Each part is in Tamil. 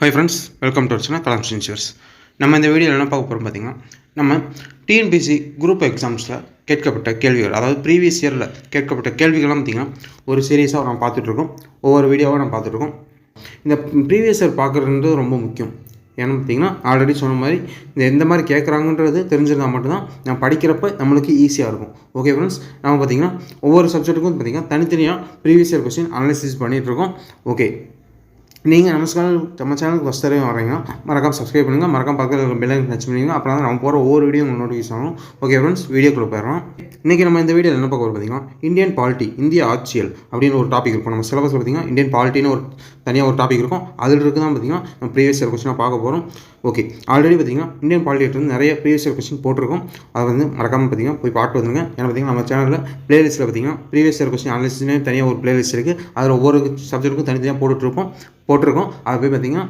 Hi friends welcome to Archana Kalam insures நம்ம இந்த வீடியோவில் என்ன பார்க்க போகிறோம் பார்த்தீங்கன்னா நம்ம டிஎன்பிசி குரூப் எக்ஸாம்ஸில் கேட்கப்பட்ட கேள்விகள் அதாவது ப்ரீவியஸ் இயரில் கேட்கப்பட்ட கேள்விகள்லாம் பார்த்தீங்கன்னா ஒரு சீரியஸாக நம்ம பார்த்துட்ருக்கோம் ஒவ்வொரு வீடியோவாக நம்ம பார்த்துட்ருக்கோம் இந்த ப்ரீவியஸ் இயர் பார்க்குறது ரொம்ப முக்கியம். ஏன்னு பார்த்தீங்கன்னா ஆல்ரெடி சொன்ன மாதிரி இந்த எந்த மாதிரி கேட்குறாங்கன்றது தெரிஞ்சிருந்தால் மட்டும்தான் நான் படிக்கிறப்ப நம்மளுக்கு ஈஸியாக இருக்கும். ஓகே ஃப்ரெண்ட்ஸ் நம்ம பார்த்தீங்கன்னா ஒவ்வொரு சப்ஜெக்ட்டுக்கும் பார்த்திங்கன்னா தனித்தனியாக ப்ரீவியஸ் இயர் கொஸ்டின் அனாலிசிஸ் பண்ணிகிட்ருக்கோம் ஓகே நீங்கள் நம்ம சேனல் நம்ம சேனலுக்கு ஃபஸ்ட் தடவை வரீங்கன்னா மறக்காம சப்ஸ்கிரைப் பண்ணுங்கள் மறக்காம பக்கத்தில் இருக்கிற பெல்லைன் டச் பண்ணிங்க அப்புறம் தான் நம்ம போகிற ஒவ்வொரு வீடியோ உங்களுக்கு நோட்டிஃபிகேஷன் ஆகும் ஓகே ஃப்ரெண்ட்ஸ் வீடியோக்குள்ளே போயிடலாம். இன்றைக்கி நம்ம இந்த வீடியோ என்ன பார்க்க பார்த்தீங்கன்னா இந்தியன் பாலிட்டி இந்திய ஆட்சியல் அப்படின்னு ஒரு டாபிக் இருக்கும். நம்ம சிலபஸ் பார்த்தீங்கன்னா இந்தியன் பாலிட்டின்னு ஒரு தனியாக ஒரு டாபிக் இருக்கும். அதில் இருக்கு தான் பார்த்தீங்கன்னா நம்ம ப்ரீவியஸ் இயர் கொஸ்டினாக பார்க்க போகிறோம் ஓகே ஆல்ரெடி பார்த்தீங்கன்னா இந்தியன் பாலிட்டியிலிருந்து நிறைய ப்ரீவியஸ் இயர் கொஸ்டின் போட்டிருக்கோம். அதை வந்து மறக்காமல் பார்த்தீங்கன்னா போய் பார்த்து வந்துருங்க. ஏன்னா பார்த்தீங்கன்னா நம்ம சேனலில் ப்ளேலிஸ்ட்டில் பார்த்தீங்கன்னா ப்ரீவியஸ் இயர் கொஸ்டின் அனலிஸ்ட்னே தனியாக ஒரு ப்ளேலிஸ்ட் இருக்குது அதில் ஒவ்வொரு சப்ஜெக்ட்டுக்கும் தனித்தனியாக போட்டுட்ருப்போம். போட்டிருக்கோம். அதை போய் பார்த்திங்கன்னா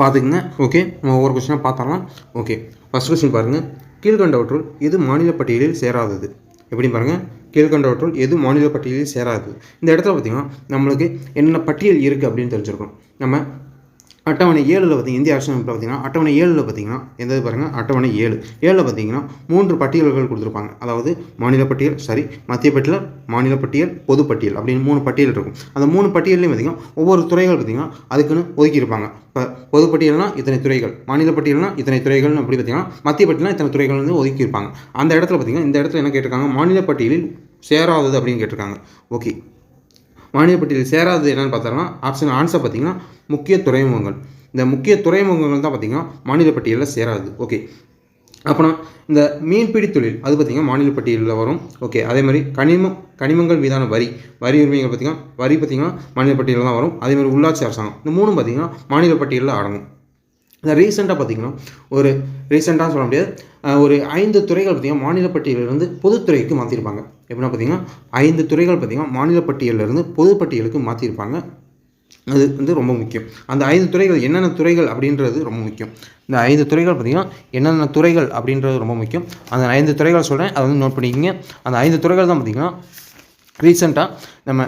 பார்த்துக்குங்க. ஓகே நம்ம ஒவ்வொரு கொஸ்டினாக பார்த்தரலாம் ஓகே ஃபஸ்ட் கொஸ்டின் பாருங்கள் கீழ்கண்டவற்றுள் இது மாநில பட்டியலில் சேராதது. எப்படி பாருங்கள் கீழ்கண்டவற்றுள் எது மாநில பட்டியலில் சேராது. இந்த இடத்துல பார்த்தீங்கன்னா நம்மளுக்கு என்னென்ன பட்டியல் இருக்குது அப்படின்னு தெரிஞ்சிருக்கணும் நம்ம அட்டவணை ஏழில் பார்த்தீங்கன்னா இந்திய அரசியலமைப்பில் பார்த்தீங்கன்னா அட்டவணை ஏழில் பார்த்தீங்கன்னா எந்த பாருங்கள் அட்டவணை ஏழு. ஏழில் பார்த்தீங்கன்னா மூன்று பட்டியல்கள் கொடுத்துருப்பாங்க. அதாவது மாநில பட்டியல் சரி மத்திய பட்டியல் மாநில பட்டியல் பொது பட்டியல் அப்படின்னு மூணு பட்டியல் இருக்கும். அந்த மூணு பட்டியல்லையும் பார்த்தீங்கன்னா ஒவ்வொரு துறைகள் பார்த்தீங்கன்னா அதுக்குன்னு ஒதுக்கியிருப்பாங்க. இப்போ பொது இத்தனை துறைகள் மாநில பட்டியல்னால் இத்தனை துறைகள்னு அப்படி பார்த்தீங்கன்னா மத்திய பட்டியல்னா இத்தனை துறைகள் வந்து ஒதுக்கியிருப்பாங்க. அந்த இடத்துல பார்த்தீங்கன்னா இந்த இடத்துல என்ன கேட்டிருக்காங்க? மாநில பட்டியலில் சேராதது அப்படின்னு கேட்டிருக்காங்க. ஓகே. மாநில சேராது சேராதது என்னென்னு பார்த்தோம்னா ஆப்ஷன் ஆன்சர் பார்த்தீங்கன்னா முக்கிய துறைமுகங்கள். இந்த முக்கிய துறைமுகங்கள் தான் பார்த்தீங்கன்னா மாநில பட்டியலில் சேராது. ஓகே அப்புறம் இந்த மீன்பிடி தொழில் அது பார்த்திங்கன்னா மாநில பட்டியலில் வரும். ஓகே அதே மாதிரி கனிமம் கனிமங்கள் மீதான வரி வரி உரிமைகள் பார்த்திங்கன்னா வரி பார்த்திங்கன்னா மாநில பட்டியலில் தான் வரும். அதே மாதிரி உள்ளாட்சி அரசாங்கம். இந்த மூணும் பார்த்திங்கன்னா மாநில பட்டியலில் அடங்கும். இந்த ரீசெண்டாக பார்த்திங்கன்னா ஒரு ரீசெண்டாக சொல்ல முடியாது. ஒரு ஐந்து துறைகள் பார்த்திங்கன்னா மாநில பட்டியலிருந்து பொதுத்துறைக்கு மாற்றிருப்பாங்க எப்படின்னா பார்த்திங்கன்னா ஐந்து துறைகள் பார்த்திங்கன்னா மாநில பட்டியலிருந்து பொது பட்டியலுக்கு மாற்றிருப்பாங்க அது வந்து ரொம்ப முக்கியம். அந்த ஐந்து துறைகள் என்னென்ன துறைகள் அப்படின்றது ரொம்ப முக்கியம். இந்த ஐந்து துறைகள் பார்த்திங்கன்னா என்னென்ன துறைகள் அப்படின்றது ரொம்ப முக்கியம். அந்த ஐந்து துறைகள் சொல்கிறேன் அதை வந்து நோட் பண்ணிக்கிங்க. அந்த ஐந்து துறைகள் தான் பார்த்திங்கன்னா ரீசெண்டாக நம்ம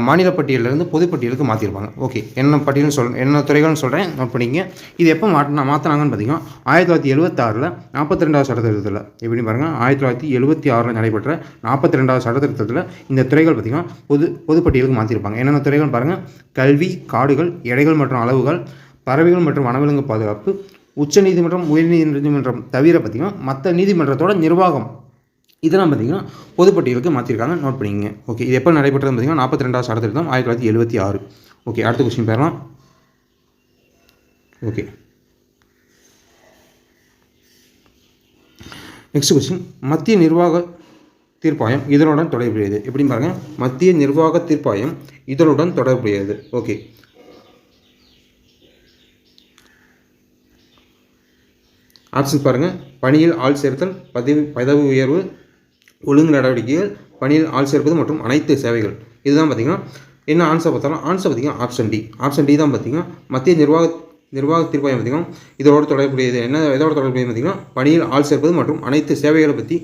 மாநில பட்டியலிருந்து பொதுப்பட்டியலுக்கு மாற்றிருப்பாங்க ஓகே என்ன பட்டியல்னு சொல் என்ன துறைகள்னு சொல்கிறேன் நோட் பண்ணிங்க இது எப்போ மாட்டினா மாற்றினாங்கன்னு பார்த்தீங்கன்னா ஆயிரத்தி தொள்ளாயிரத்தி எழுபத்தாறில் நாற்பத்தி ரெண்டாவது சட்டத்திருத்தத்தில் எப்படின்னு பாருங்கள் ஆயிரத்தி தொள்ளாயிரத்தி எழுபத்தி ஆறில் நடைபெற்ற நாற்பத்தி ரெண்டாவது சட்டத்திருத்தத்தில் இந்த துறைகள் பார்த்திங்கன்னா பொது பொதுப்பட்டியலுக்கு மாற்றிருப்பாங்க என்னென்ன துறைகள் பாருங்கள் கல்வி காடுகள் எடைகள் மற்றும் அளவுகள் பறவைகள் மற்றும் வனவிலங்கு பாதுகாப்பு உச்சநீதிமன்றம் உயர்நீதிமன்றம் தவிர பார்த்திங்கன்னா மற்ற நீதிமன்றத்தோட நிர்வாகம் இதெல்லாம் பார்த்தீங்கன்னா பொதுப்பட்டியலுக்கு மாற்றிருக்காங்க நோட் பண்ணிங்க ஓகே இது எப்போ நடைபெற்றது பார்த்தீங்கன்னா நாற்பத்தி ரெண்டாவது சட்டத்திட்டம் ஆயிரத்தி தொள்ளாயிரத்தி எழுபத்தி ஆறு. ஓகே அடுத்த கொஸ்டின் பேரலாம். ஓகே நெக்ஸ்ட் கொஸ்டின் மத்திய நிர்வாக தீர்ப்பாயம் இதனுடன் தொடர்புடையது. எப்படின்னு பாருங்கள் மத்திய நிர்வாக தீர்ப்பாயம் இதனுடன் தொடர்புடையது. ஓகே ஆப்ஷன் பாருங்கள் பணியில் ஆள் சேர்த்தல் பதவி பதவி உயர்வு ஒழுங்கு நடவடிக்கைகள் பணியில் ஆள் சேர்ப்பது மற்றும் அனைத்து சேவைகள். இதுதான் பார்த்திங்கன்னா என்ன ஆன்சர் பார்த்தாலும் ஆன்சர் பார்த்திங்கன்னா ஆப்ஷன் டி ஆப்ஷன் டி தான் பார்த்திங்கன்னா மத்திய நிர்வாக நிர்வாக தீர்ப்பாயம் பார்த்திங்கன்னா இதோட தொடர்புடையது. என்ன இதோட தொடர்புடையது பார்த்திங்கன்னா பணியில் ஆள் சேர்ப்பது மற்றும் அனைத்து சேவைகளை பற்றி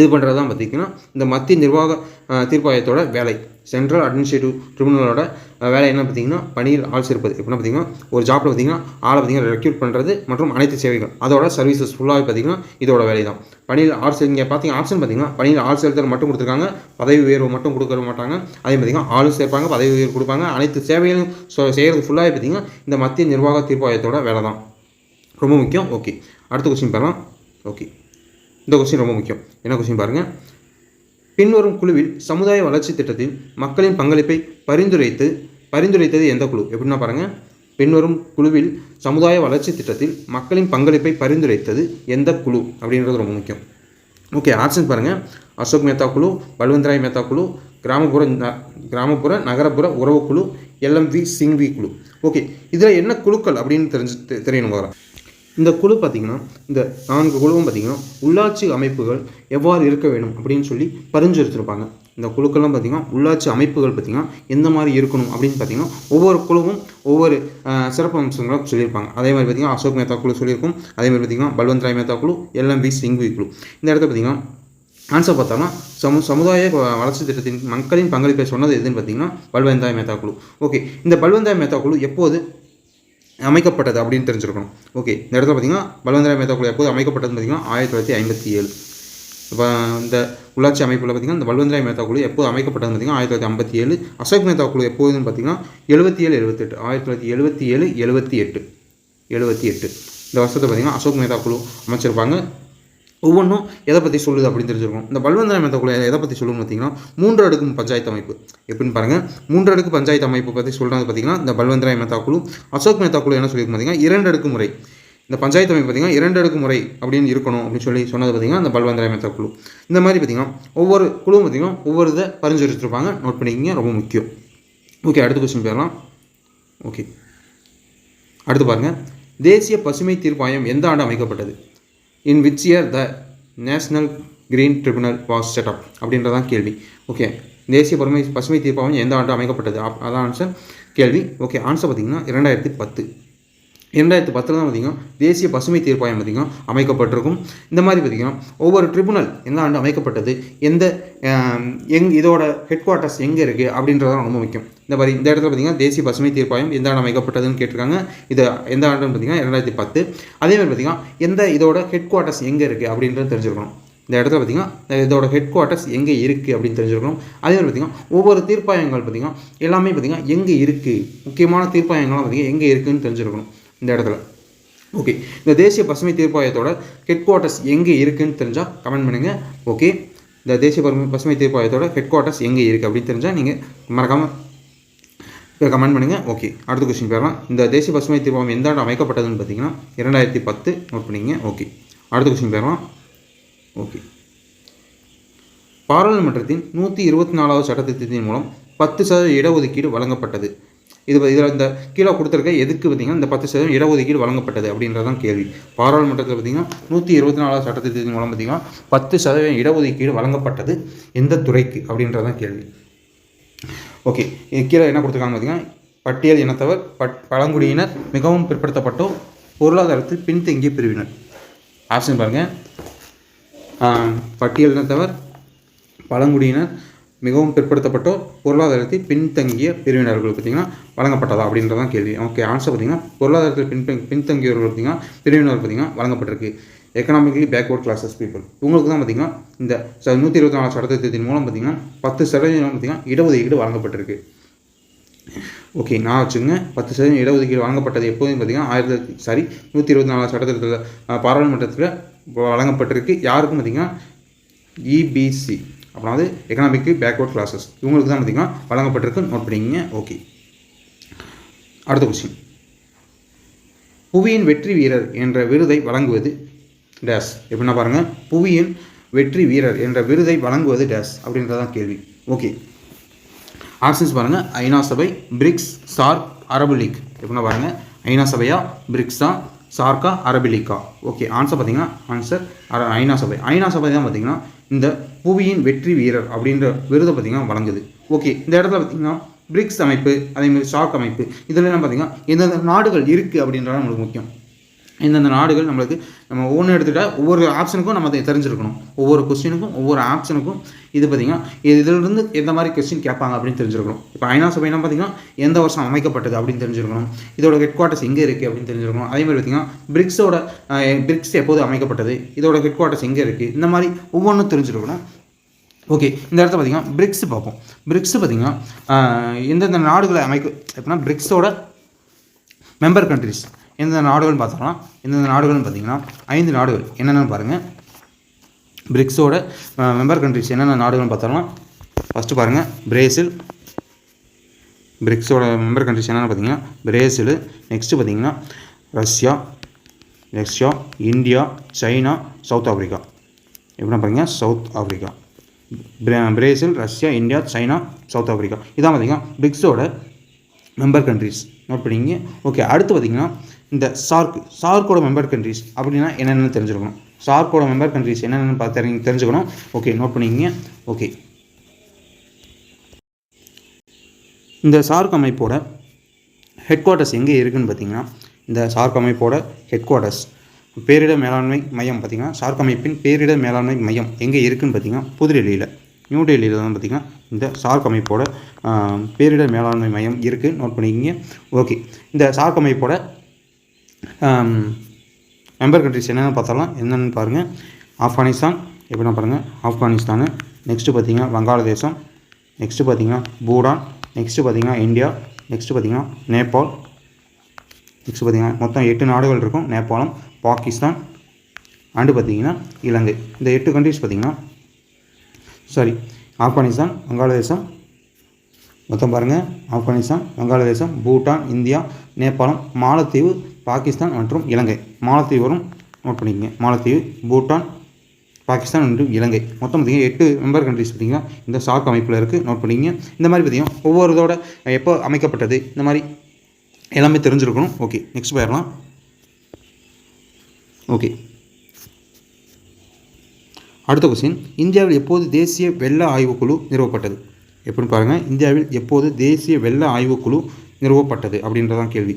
இது பண்ணுறது தான் பார்த்திங்கன்னா இந்த மத்திய நிர்வாக தீர்ப்பாயத்தோட வேலை. சென்ட்ரல் அட்மினிஸ்ட்ரேட்டிவ் ட்ரிபுனலோட வேலை என்ன பார்த்திங்கன்னா பணியில் ஆள் சேர்ப்பது. எப்படின்னா பார்த்திங்கன்னா ஒரு ஜாப்பில் பார்த்திங்கன்னா ஆளை பார்த்திங்கன்னா ரெக்யூட் பண்ணுறது மற்றும் அனைத்து சேவைகள். அதோட சர்வீசஸ் ஃபுல்லாகவே பார்த்திங்கன்னா இதோட வேலை தான் பணியில் ஆள் இங்கே பார்த்தீங்கன்னா ஆப்ஷன் பார்த்திங்கன்னா பணியில் ஆள் சேர்த்தல் மட்டும் கொடுத்துருக்காங்க. பதவி உயர்வு மட்டும் கொடுக்க மாட்டாங்க. அதே பார்த்திங்கன்னா ஆளும் சேர்ப்பாங்க பதவி உயர்வு கொடுப்பாங்க. அனைத்து சேவைகளும் செய்கிறது ஃபுல்லாகவே பார்த்திங்கன்னா இந்த மத்திய நிர்வாக தீர்ப்பாயத்தோட வேலை தான் ரொம்ப முக்கியம். ஓகே. அடுத்த கொஸ்டின் பெறலாம் ஓகே. இந்த கொஸ்டின் ரொம்ப முக்கியம். என்ன கொஸ்டின் பாருங்கள் பின்வரும் குழுவில் சமுதாய வளர்ச்சி திட்டத்தில் மக்களின் பங்களிப்பை பரிந்துரைத்து பரிந்துரைத்தது எந்த குழு? எப்படின்னா பாருங்கள் பின்வரும் குழுவில் சமுதாய வளர்ச்சி திட்டத்தில் மக்களின் பங்களிப்பை பரிந்துரைத்தது எந்த குழு? அப்படின்றது ரொம்ப முக்கியம். ஓகே ஆப்ஷன் பாருங்கள் அசோக் மேத்தா குழு பல்வந்தராய் மேத்தா குழு கிராமப்புற கிராமப்புற நகரப்புற உறவு குழு எல்எம்வி சிங்வி குழு. ஓகே இதில் என்ன குழுக்கள் அப்படின்னு தெரிஞ்சு தெரியணும் வரோம் இந்த குழு பார்த்திங்கன்னா இந்த நான்கு குழுவும் பார்த்திங்கன்னா உள்ளாட்சி அமைப்புகள் எவ்வாறு இருக்க வேணும் அப்படின்னு சொல்லி பரிந்துரைத்திருப்பாங்க இந்த குழுக்கள்லாம் பார்த்திங்கன்னா உள்ளாட்சி அமைப்புகள் பார்த்திங்கன்னா எந்த மாதிரி இருக்கணும் அப்படின்னு பார்த்திங்கன்னா ஒவ்வொரு குழுவும் ஒவ்வொரு சிறப்பு அம்சங்களும் சொல்லியிருப்பாங்க. அதே மாதிரி பார்த்திங்கன்னா அசோக் மேத்தா குழு சொல்லியிருக்கும். அதே மாதிரி பார்த்திங்கன்னா பல்வந்த் ராய் மேத்தா குழு எல்எம்பி சிங்வி குழு. இந்த இடத்துல பார்த்திங்கன்னா ஆன்சர் பார்த்தோம்னா சமு சமுதாய வளர்ச்சி திட்டத்தின் மக்களின் பங்களிப்பை சொன்னது எதுன்னு பார்த்தீங்கன்னா பல்வந்தாய் மேத்தா குழு. ஓகே இந்த பல்வந்தாய் மேத்தா குழு எப்போது அமைக்கப்பட்டது அப்படின்னு தெரிஞ்சிருக்கணும். ஓகே இந்த இடத்துல பார்த்தீங்கன்னா பலவந்தராய் மேத்தா குழு எப்போது அமைக்கப்பட்டதுன்னு பார்த்தீங்கன்னா ஆயிரத்தி தொள்ளாயிரத்தி ஐம்பத்தி ஏழு. இப்போ இந்த உள்ளாட்சி அமைப்பில் பார்த்தீங்கன்னா இந்த பல்வந்தராய் மேத்தா குழு எப்போது அமைக்கப்பட்டதுன்னு பார்த்தீங்கன்னா ஆயிரத்தி தொள்ளாயிரத்தி ஐம்பத்தி ஏழு. அசோக் மேத்தா குழு எப்போதுன்னு பார்த்தீங்கன்னா எழுபத்தி ஏழு எழுபத்தெட்டு ஆயிரத்தி தொள்ளாயிரத்தி எழுபத்தி ஏழு எழுபத்தி எட்டு. எழுபத்தி எட்டு. இந்த வருஷத்தை பார்த்தீங்கன்னா அசோக் மேத்தா குழு அமைச்சிருப்பாங்க. ஒவ்வொன்றும் எதை பற்றி சொல்லுது அப்படின்னு தெரிஞ்சிருக்கும். இந்த பல்வந்தராய் மேத்தா எதை பற்றி சொல்லுன்னு பார்த்தீங்கன்னா மூன்று அடுக்கு பஞ்சாயத்து அமைப்பு. எப்படின்னு பாருங்கள் மூன்று அடுக்கு பஞ்சாயத்து அமைப்பு பற்றி சொல்கிறது பார்த்தீங்கன்னா இந்த பல்வந்தராய் மேத்தா குழு அசோக் மேத்தா குழு என்ன சொல்லியிருக்கும் பார்த்தீங்கன்னா இரண்டு அடுக்கு முறை. இந்த பஞ்சாயத்து அமைப்பு பார்த்தீங்கன்னா இரண்டு அடுக்கு முறை அப்படின்னு இருக்கணும் அப்படின்னு சொல்லி சொன்னது பார்த்தீங்கன்னா இந்த பல்வந்தராய் மேத்தா குழு இந்த மாதிரி பார்த்தீங்கன்னா ஒவ்வொரு குழுவும் பார்த்தீங்கன்னா ஒவ்வொரு இதை பரிந்துரைச்சிருப்பாங்க. நோட் பண்ணிக்கிங்க ரொம்ப முக்கியம். ஓகே அடுத்த கொஸ்டின் போயிடலாம். ஓகே. அடுத்து பாருங்கள் தேசிய பசுமை தீர்ப்பாயம் எந்த ஆண்டு அமைக்கப்பட்டது? In which year the national green tribunal was set up அப்படின்றதான் கேள்வி. ஓகே தேசிய பசுமை பசுமை தீர்ப்பாயம் எந்த ஆண்டு அமைக்கப்பட்டது? அப்- அதான் ஆன்சர் கேள்வி. ஓகே ஆன்சர் பார்த்தீங்கன்னா இரண்டாயிரத்தி பத்து. இரண்டாயிரத்து பத்தில் தான் பார்த்திங்கன்னா தேசிய பசுமை தீர்ப்பாயம் பார்த்திங்கன்னா அமைக்கப்பட்டிருக்கும். இந்த மாதிரி பார்த்திங்கன்னா ஒவ்வொரு ட்ரிபுனல் எந்த ஆண்டு அமைக்கப்பட்டது எந்த எங் இதோட ஹெட் குவார்ட்டர்ஸ் எங்கே இருக்குது அப்படின்றதான் ரொம்ப முக்கியம். இந்த மாதிரி இந்த இடத்துல பார்த்திங்கன்னா தேசிய பசுமை தீர்ப்பாயம் எந்த ஆண்டு அமைக்கப்பட்டதுன்னு கேட்டிருக்காங்க. இது எந்த ஆண்டுன்னு பார்த்திங்கன்னா இரண்டாயிரத்தி பத்து. அதேமாதிரி பார்த்திங்கன்னா எந்த இதோட ஹெட் குவார்ட்டர்ஸ் எங்கே இருக்குது அப்படின்றது தெரிஞ்சுக்கணும். இந்த இடத்துல பார்த்திங்கன்னா இதோட ஹெட் குவார்ட்டர்ஸ் எங்கே இருக்குது அப்படின்னு தெரிஞ்சுக்கணும். அதே மாதிரி பார்த்திங்கன்னா ஒவ்வொரு தீர்ப்பாயங்கள் பார்த்திங்கன்னா எல்லாமே பார்த்திங்கன்னா எங்கே இருக்குது முக்கியமான தீர்ப்பாயங்கள்லாம் பார்த்திங்கன்னா எங்கே இருக்குதுன்னு தெரிஞ்சுருக்கணும் இந்த இடத்துல. ஓகே இந்த தேசிய பசுமை தீர்ப்பாயத்தோட ஹெட் குவார்ட்டர்ஸ் எங்கே இருக்குன்னு தெரிஞ்சால் கமெண்ட் பண்ணுங்கள் ஓகே இந்த தேசிய பசுமை பசுமை தீர்ப்பாயத்தோட ஹெட் குவார்ட்டர்ஸ் எங்கே இருக்குது அப்படின்னு தெரிஞ்சால் நீங்கள் மறக்காமல் இப்போ கமெண்ட் பண்ணுங்கள் ஓகே அடுத்த கொஸ்டின் பேரலாம் இந்த தேசிய பசுமை தீர்ப்பாயம் எந்த ஆண்டு அமைக்கப்பட்டதுன்னு பார்த்தீங்கன்னா இரண்டாயிரத்தி பத்து நோட் பண்ணிங்க. ஓகே அடுத்த கொஸ்டின் பேரலாம் ஓகே பாராளுமன்றத்தின் நூற்றி இருபத்தி நாலாவது சட்டத்திட்டத்தின் மூலம் பத்து சதவீத இடஒதுக்கீடு வழங்கப்பட்டது. இது இதில் இந்த கீழே கொடுத்துருக்க எதுக்கு பார்த்தீங்கன்னா இந்த பத்து சதவீதம் இடஒதுக்கீடு வழங்கப்பட்டது அப்படின்றதான் கேள்வி. பாராளுமன்றத்தில் பார்த்தீங்கன்னா நூற்றி இருபத்தி நாலாவது சட்டத்திட்டத்தின் மூலம் பார்த்தீங்கன்னா பத்து சதவீதம் இடஒதுக்கீடு வழங்கப்பட்டது எந்த துறைக்கு அப்படின்றதான் கேள்வி. ஓகே இது கீழே என்ன கொடுத்துருக்காங்க பார்த்தீங்கன்னா பட்டியல் இனத்தவர் பட் பழங்குடியினர் மிகவும் பிற்படுத்தப்பட்டோர் பொருளாதாரத்தில் பின்தங்கிய பிரிவினர். ஆப்ஷன் பாருங்கள் பட்டியல் இனத்தவர் பழங்குடியினர் மிகவும் பிற்படுத்தப்பட்டோர் பொருளாதாரத்தில் பின்தங்கிய பிரிவினர்கள் பார்த்தீங்கன்னா வழங்கப்பட்டதா அப்படின்றதான் கேள்வி. ஓகே ஆன்சர் பார்த்தீங்கன்னா பொருளாதாரத்தில் பின் பின்தங்கியவர்கள் பார்த்தீங்கன்னா பிரிவினர் பார்த்தீங்கன்னா வழங்கப்பட்டிருக்கு. எக்கனாமிக்கலி பேக்வர்ட் கிளாஸஸ் பீப்புள் இவங்களுக்கு தான் பார்த்திங்கன்னா இந்த ச- நூற்றி இருபத்தி நாலு சட்டத்திட்டத்தின் மூலம் பார்த்தீங்கன்னா பத்து சதவீதம் பார்த்திங்கன்னா இடஒதுக்கீடு வழங்கப்பட்டிருக்கு. ஓகே நான் வச்சுங்க பத்து சதவீதம் இடஒதுக்கீடு வழங்கப்பட்டது எப்போதும் பார்த்தீங்கன்னா ஆயிரத்தி சாரி நூற்றி இருபத்தி நாலு சட்டத்திட்டத்தில் பாராளுமன்றத்தில் வழங்கப்பட்டிருக்கு. யாருக்கும் பார்த்திங்கன்னா இபிசி அதாவது எக்கனாமிக்கு பேக்வர்ட் கிளாஸஸ் இவங்களுக்கு தான் பார்த்தீங்கன்னா வழங்கப்பட்டிருக்கு. நோட் பண்ணிக்கங்க. ஓகே அடுத்த கொஸ்டின் புவியின் வெற்றி வீரர் என்ற விருதை வழங்குவது டேஸ் எப்படின்னா பாருங்கள் புவியின் வெற்றி வீரர் என்ற விருதை வழங்குவது டேஸ் அப்படின்றதான் கேள்வி. ஓகே ஆப்ஷன்ஸ் பாருங்கள் ஐநா சபை பிரிக்ஸ் சார்க் அரபு லீக் எப்படின்னா பாருங்கள் ஐநா சபையா பிரிக்ஸா சார்க்கா அரபிலிக்கா ஓகே ஆன்சர் பார்த்தீங்கன்னா ஆன்சர் அர- ஐநா சபை. ஐநா சபை தான் பார்த்தீங்கன்னா இந்த புவியின் வெற்றி வீரர் அப்படின்ற விருதை பார்த்தீங்கன்னா வழங்குது. ஓகே இந்த இடத்துல பார்த்தீங்கன்னா பிரிக்ஸ் அமைப்பு அதேமாதிரி ஷாக் அமைப்பு இதெல்லாம் பார்த்தீங்கன்னா எந்தெந்த நாடுகள் இருக்குது அப்படின்றது நம்மளுக்கு முக்கியம். இந்தந்த நாடுகள் நம்மளுக்கு நம்ம ஒவ்வொன்று எடுத்துக்கிட்டால் ஒவ்வொரு ஆப்ஷனுக்கும் நம்ம அதை தெரிஞ்சிருக்கணும். ஒவ்வொரு கொஸ்டினுக்கும் ஒவ்வொரு ஆப்ஷனுக்கும் இது பார்த்திங்கன்னா இதிலிருந்து எந்த மாதிரி கொஸ்டின் கேட்பாங்க அப்படின்னு தெரிஞ்சிருக்கணும். இப்போ ஐநா சபைனா பார்த்திங்கன்னா எந்த வருஷம் அமைக்கப்பட்டது அப்படின்னு தெரிஞ்சிருக்கணும். இதோட ஹெட் குவார்ட்டர்ஸ் எங்கே இருக்குது அப்படின்னு தெரிஞ்சிருக்கணும். அதே மாதிரி பார்த்திங்கன்னா பிரிக்ஸோட பிரிக்ஸ் எப்போது அமைக்கப்பட்டது? இதோட ஹெட் குவார்ட்டர்ஸ் எங்கே இருக்குது இந்த மாதிரி ஒவ்வொன்றும் தெரிஞ்சிருக்கணும். ஓகே இந்த இடத்துல பார்த்திங்கன்னா பிரிக்ஸ் பார்ப்போம். பிரிக்ஸ் பார்த்தீங்கன்னா எந்தெந்த நாடுகளை அமைக்க எப்படின்னா பிரிக்ஸோட மெம்பர் கண்ட்ரிஸ் எந்தெந்த நாடுகள்னு பார்த்தோம்னா எந்தெந்த நாடுகள்னு பார்த்தீங்கன்னா ஐந்து நாடுகள். என்னென்னு பாருங்கள் பிரிக்ஸோட மெம்பர் கண்ட்ரிஸ் என்னென்ன நாடுகள்னு பார்த்தோம்னா ஃபஸ்ட்டு பாருங்கள் பிரேசில் பிரிக்ஸோட மெம்பர் கண்ட்ரிஸ் என்னென்னு பார்த்தீங்கன்னா பிரேசில் நெக்ஸ்ட்டு பார்த்தீங்கன்னா Russia Russia India China South Africa எப்படின்னா பாருங்கள் South Africa Brazil Russia India China South Africa இதான் பார்த்தீங்கன்னா பிரிக்ஸோட மெம்பர் கண்ட்ரிஸ் நோட் பண்ணிங்க ஓகே அடுத்து பார்த்தீங்கன்னா இந்த சார்க் சார்க்கோட மெம்பர் கண்ட்ரிஸ் அப்படின்னா என்னென்னு தெரிஞ்சுக்கணும் சார்க்கோட மெம்பர் கண்ட்ரிஸ் என்னென்னு பார்த்து தெரிஞ்சுக்கணும். ஓகே நோட் பண்ணிக்கிங்க. ஓகே இந்த சார்க் அமைப்போட ஹெட் குவார்ட்டர்ஸ் எங்கே இருக்குன்னு பார்த்தீங்கன்னா இந்த சார்க் அமைப்போட ஹெட் குவார்ட்டர்ஸ் பேரிடர் மேலாண்மை மையம் பார்த்தீங்கன்னா சார்க் அமைப்பின் பேரிடர் மேலாண்மை மையம் எங்கே இருக்குதுன்னு பார்த்தீங்கன்னா புதுடெல்லியில் நியூ டெல்லியில் தான் பார்த்தீங்கன்னா இந்த சார்க் அமைப்போட பேரிடர் மேலாண்மை மையம் இருக்குது நோட் பண்ணிக்கிங்க. ஓகே இந்த சார்க் அமைப்போட மெம்பர் கண்ட்ரிஸ் என்னென்னு பார்த்தாலும் என்னென்னு பாருங்கள் ஆப்கானிஸ்தான் எப்படின்னா பாருங்கள் ஆப்கானிஸ்தானு. நெக்ஸ்ட்டு பார்த்தீங்கன்னா வங்காளதேசம். நெக்ஸ்ட்டு பார்த்தீங்கன்னா பூடான். நெக்ஸ்ட்டு பார்த்தீங்கன்னா இந்தியா. நெக்ஸ்ட்டு பார்த்தீங்கன்னா நேபாள். நெக்ஸ்ட் பார்த்தீங்கன்னா மொத்தம் எட்டு நாடுகள் இருக்கும். நேபாளம் பாகிஸ்தான். அண்டு பார்த்தீங்கன்னா இலங்கை. இந்த எட்டு கண்ட்ரிஸ் பார்த்தீங்கன்னா சாரி ஆப்கானிஸ்தான் வங்காளதேசம். மொத்தம் பாருங்கள் ஆப்கானிஸ்தான் வங்காளதேசம் பூட்டான் இந்தியா நேபாளம் மாலத்தீவு பாகிஸ்தான் மற்றும் இலங்கை. மாலத்தீவு வரும் நோட் பண்ணிக்கங்க. மாலத்தீவு பூட்டான் பாகிஸ்தான் மற்றும் இலங்கை. மொத்தம் பார்த்திங்கன்னா எட்டு மெம்பர் கண்ட்ரிஸ் பார்த்திங்கன்னா இந்த சாக் அமைப்பில் இருக்குது நோட் பண்ணிக்கோங்க. இந்த மாதிரி பார்த்திங்கன்னா ஒவ்வொரு இதோட எப்போ அமைக்கப்பட்டது இந்த மாதிரி எல்லாமே தெரிஞ்சிருக்கணும். ஓகே நெக்ஸ்ட் போயிடலாம். ஓகே அடுத்த கொஸ்டின் இந்தியாவில் எப்போது தேசிய வெள்ள ஆய்வுக்குழு நிறுவப்பட்டது? எப்படின்னு பாருங்கள் இந்தியாவில் எப்போது தேசிய வெள்ள ஆய்வுக்குழு நிறுவப்பட்டது அப்படின்றதான் கேள்வி.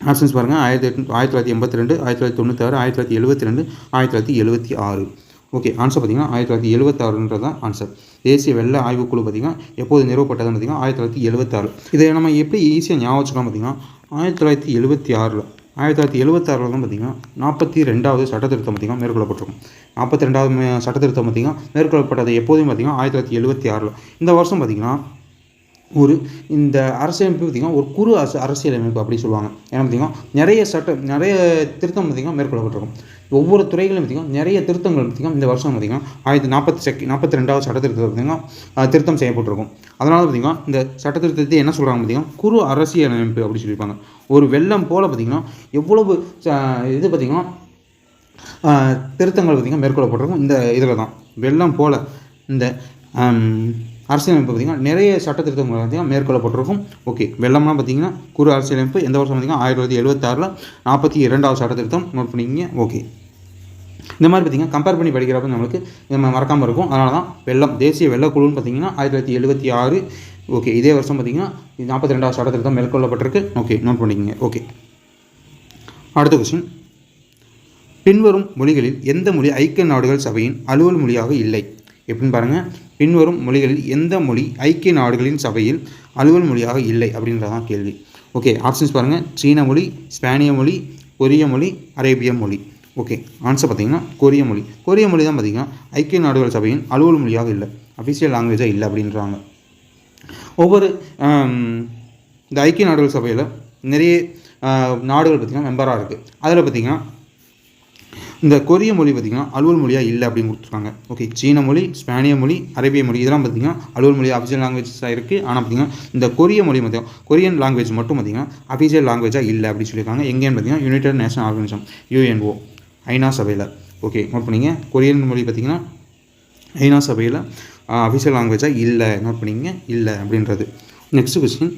ஆப்ஷன்ஸ் பாருங்கள் ஆயிரத்தி எட்நூ ஆயிரத்தி தொள்ளாயிரத்தி எண்பத்தி ரெண்டு ஆயிரத்தி தொள்ளாயிரத்தி தொண்ணூத்தாறு ஆயிரத்தி தொள்ளாயிரத்தி எழுபத்தி ரெண்டு ஆயிரத்தி தொள்ளாயிரத்தி எழுபத்தி ஆறு ஓகே ஆன்சர் பார்த்தீங்கன்னா ஆயிரத்தி தொள்ளாயிரத்தி எழுபத்தாறுன்றது தான் ஆன்சர் தேசிய வெள்ள ஆய்வுக்குழு பார்த்திங்கன்னா எப்போது நிறுவப்பட்டதுன்னு பார்த்திங்கன்னா ஆயிரத்தி தொள்ளாயிரத்தி எழுபத்தாறு இதை நம்ம எப்படி ஈஸியாக ஞாபகம் வச்சுக்கலாம் பார்த்திங்கன்னா ஆயிரத்தி தொள்ளாயிரத்தி எழுபத்தி ஆறில் ஆயிரத்தி தொள்ளாயிரத்தி எழுபத்தாறில் தான் பார்த்திங்கன்னா நாற்பத்தி ரெண்டாவது சட்டத்திருத்தம் பார்த்திங்கன்னா மேற்கொள்ளப்பட்டிருக்கும். நாற்பத்தி ரெண்டாவது சட்டத்திருத்தம் பார்த்திங்கன்னா மேற்கொள்ளப்பட்டது எப்போதும் பார்த்திங்கன்னா ஆயிரத்தி தொள்ளாயிரத்தி எழுபத்தி ஆறில் இந்த வருஷம் பார்த்திங்கன்னா ஒரு இந்த அரசியலமைப்பு பார்த்திங்கன்னா ஒரு குறு அரசு அரசியலமைப்பு அப்படி சொல்லுவாங்க. ஏன்னா பார்த்திங்கன்னா நிறைய சட்டம் நிறைய திருத்தம் பார்த்திங்கன்னா மேற்கொள்ளப்பட்டிருக்கும். ஒவ்வொரு துறைகளும் பார்த்திங்கன்னா நிறைய திருத்தங்கள் பார்த்திங்கன்னா இந்த வருஷம் பார்த்திங்கன்னா ஆயிரத்தி நாற்பத்தி செக் நாற்பத்தி ரெண்டாவது சட்ட திருத்தம் பார்த்திங்கன்னா திருத்தம் செய்யப்பட்டிருக்கும். அதனால் பார்த்திங்கன்னா இந்த சட்ட திருத்தத்தை என்ன சொல்கிறாங்க பார்த்திங்கன்னா குறு அரசியலமைப்பு அப்படின்னு சொல்லியிருப்பாங்க. ஒரு வெள்ளம் போல் பார்த்திங்கன்னா எவ்வளவு இது பார்த்திங்கன்னா திருத்தங்கள் பார்த்திங்கன்னா மேற்கொள்ளப்பட்டிருக்கும் இந்த இதில் தான் வெள்ளம் போல் இந்த அரசியலமைப்பு பார்த்திங்கன்னா நிறைய சட்ட திருத்தங்கள் பார்த்திங்கன்னா மேற்கொள்ளப்பட்டிருக்கும். ஓகே வெள்ளம்லாம் பார்த்திங்கன்னா குறு அரசியலமைப்பு எந்த வருஷம் பார்த்திங்கன்னா ஆயிரத்தி தொள்ளாயிரத்தி எழுபத்தாறில் நாற்பத்தி இரண்டாவது சட்டத்திருத்தம் நோட் பண்ணிக்கிங்க. ஓகே. இந்த மாதிரி பார்த்திங்கன்னா கம்பேர் பண்ணி படிக்கிறப்ப நம்மளுக்கு நம்ம மறக்காமல் இருக்கும். அதனால தான் வெள்ளம் தேசிய வெள்ளக்குழுன்னு பார்த்திங்கன்னா ஆயிரத்தி தொள்ளாயிரத்தி எழுபத்தி ஆறு ஓகே இதே வருஷம் பார்த்திங்கன்னா நாற்பத்தி ரெண்டாவது சட்டத்திருத்தம் மேற்கொள்ளப்பட்டிருக்கு. ஓகே நோட் பண்ணிக்கங்க. ஓகே. அடுத்த கொஸ்டின் பின்வரும் மொழிகளில் எந்த மொழி ஐக்கிய நாடுகள் சபையின் அலுவல் மொழியாக இல்லை? எப்படின்னு பாருங்கள் பின்வரும் மொழிகளில் எந்த மொழி ஐக்கிய நாடுகளின் சபையில் அலுவல் மொழியாக இல்லை அப்படின்றதான் கேள்வி. ஓகே ஆப்ஷன்ஸ் பாருங்கள் சீன மொழி ஸ்பானிய மொழி கொரிய மொழி அரேபிய மொழி. ஓகே ஆன்சர் பார்த்தீங்கன்னா கொரிய மொழி. கொரிய மொழி தான் பார்த்தீங்கன்னா ஐக்கிய நாடுகள் சபையின் அலுவல் மொழியாக இல்லை. அஃபிஷியல் லாங்குவேஜாக இல்லை அப்படின்றாங்க. ஒவ்வொரு இந்த ஐக்கிய நாடுகள் சபையில் நிறைய நாடுகள் பார்த்திங்கன்னா மெம்பராக இருக்குது அதில் பார்த்திங்கன்னா இந்த கொரிய மொழி பார்த்திங்கன்னா அலுவல் மொழியாக இல்லை அப்படின்னு கொடுத்துருக்காங்க. ஓகே சீன மொழி ஸ்பானிய மொழி அரேபிய மொழி இதெல்லாம் பார்த்திங்கன்னா அலுவல் மொழி அஃபிஷியல் லாங்குவேஜஸாக இருக்குது ஆனால் பார்த்திங்கன்னா இந்த கொரிய மொழி மட்டும் கொரியன் லாங்குவேஜ் மட்டும் பார்த்திங்கன்னா அஃபிஷியல் லாங்குவேஜாக இல்லை அப்படின்னு சொல்லியிருக்காங்க. எங்கேன்னு பார்த்திங்கன்னா யுனைடெட் நேஷனல் ஆர்கனைசேஷன் யூஎன்ஓ ஐநா சபையில். ஓகே நோட் பண்ணிங்க. கொரியன் மொழி பார்த்திங்கன்னா ஐநா சபையில் அஃபிஷியல் லாங்குவேஜாக இல்லை நோட் பண்ணிங்க. இல்லை அப்படின்றது. நெக்ஸ்ட் கொஸ்டின்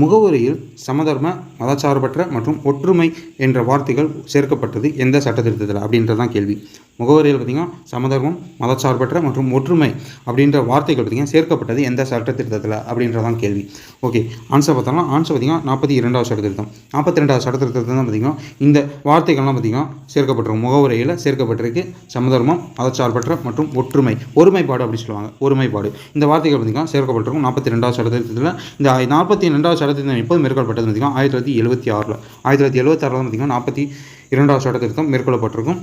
முகவரியில் சமதர்ம மதச்சார்பற்ற மற்றும் ஒற்றுமை என்ற வார்த்தைகள் சேர்க்கப்பட்டது எந்த சட்டத்திருத்தத்தில் அப்படின்றதான் கேள்வி. முகவரியில் பார்த்திங்கன்னா சமதர்மம் மதச்சார்பற்ற மற்றும் ஒற்றுமை அப்படின்ற வார்த்தைகள் பார்த்திங்கன்னா சேர்க்கப்பட்டது எந்த சட்டத்திருத்தத்தில் அப்படின்றதான் கேள்வி. ஓகே ஆன்சர் பார்த்தோம்னா ஆன்சர் பார்த்திங்கன்னா நாற்பத்தி இரண்டாவது சட்டத்திருத்தம். நாற்பத்தி ரெண்டாவது சட்டத்திருத்தத்தில் தான் பார்த்திங்கன்னா இந்த வார்த்தைகள்லாம் பார்த்திங்கன்னா சேர்க்கப்பட்டிருக்கும் முகவுரையில் சேர்க்கப்பட்டிருக்கு சமதர்மம் மதச்சார்பற்ற மற்றும் ஒற்றுமை. ஒருமைப்பாடு அப்படின்னு சொல்லுவாங்க. ஒருமைப்பாடு. இந்த வார்த்தைகள் பார்த்திங்கன்னா சேர்க்கப்பட்டிருக்கும் நாற்பத்தி ரெண்டாவது சட்டத்திருத்தத்தில். இந்த நாற்பத்தி ரெண்டாவது சட்டத்திருத்தம் எப்போது மேற்கொள்ளப்பட்டது பார்த்திங்கன்னா ஆயிரத்தி தொள்ளாயிரத்தி எழுபத்தி ஆறில். ஆயிரத்தி தொள்ளாயிரத்தி எழுபத்தாறில் பார்த்திங்கன்னா நாற்பத்தி இரண்டாவது சட்டத்திருத்தம் மேற்கொள்ளப்பட்டிருக்கும்.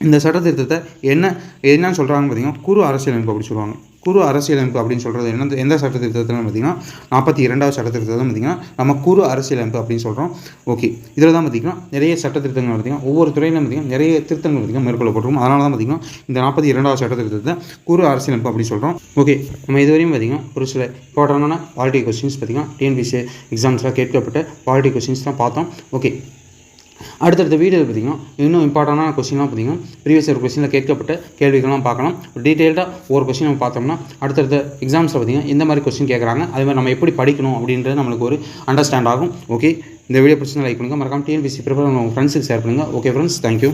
இந்த சட்டத்திருத்தத்தை என்ன என்னன்னு சொல்கிறாங்கன்னு பார்த்தீங்கன்னா குறு அரசியலமைப்பு அப்படி சொல்லுவாங்க. குறு அரசியலமைப்பு அப்படின்னு சொல்கிறது என்ன எந்த சட்டத்திருத்தத்தில் பார்த்தீங்கன்னா நாற்பத்தி இரண்டாவது சட்டத்திருத்தத்தில் பார்த்தீங்கன்னா நம்ம குறு அரசியலமைப்பு அப்படின்னு சொல்கிறோம் ஓகே. இதில் தான் பார்த்திங்கன்னா நிறைய சட்டத்திருத்தங்கள் பார்த்திங்கன்னா ஒவ்வொரு துறையிலும் பார்த்திங்கன்னா நிறைய திருத்தங்கள் பார்த்திங்கன்னா மேற்கொள்ளப்பட்டிருக்கும். அதனால தான் பார்த்திங்கன்னா இந்த நாற்பத்தி இரண்டாவது சட்டத்திருத்தத்தை குறு அரசியலமைப்பு அப்படின்னு சொல்கிறோம் ஓகே. நம்ம இதுவரையும் பார்த்திங்கன்னா ஒரு சில இம்பார்ட்டண்டான பாலிட்டி கொஸ்டின்ஸ் பார்த்திங்கன்னா டிஎன்பிசி எக்ஸாம்ஸில் கேட்கப்பட்ட பாலிட்டி கொஸ்டின்ஸ் தான் பார்த்தோம். ஓகே. அடுத்தடுத்த வீடியோவில் பார்த்திங்கன்னா இன்னும் இம்பார்ட்டண்டான கொஸ்டின்லாம் பார்த்திங்கன்னா ப்ரீவியஸ் இயர் கொஸ்டினில் கேட்கப்பட்ட கேள்விகள்லாம் பார்க்கலாம். டீட்டெயில்டாக ஒரு கொஸ்டின் நம்ம பார்த்தோம்னா அடுத்தடுத்த எக்ஸாம்ஸில் பார்த்திங்கன்னா இந்த மாதிரி கொஸ்டின் கேட்குறாங்க. அதே மாதிரி நம்ம எப்படி படிக்கணும் அப்படின்றது நம்மளுக்கு ஒரு அண்டர்ஸ்டாண்ட் ஆகும். ஓகே இந்த வீடியோ பிரச்சனை லைக் பண்ணுங்கள் மறக்காம டிஎன்பிசி ப்ரிப்பேர் உங்கள் ஃப்ரெண்ட்ஸுக்கு ஷேர் பண்ணுங்கள் ஓகே ஃப்ரெண்ட்ஸ் தேங்க்யூ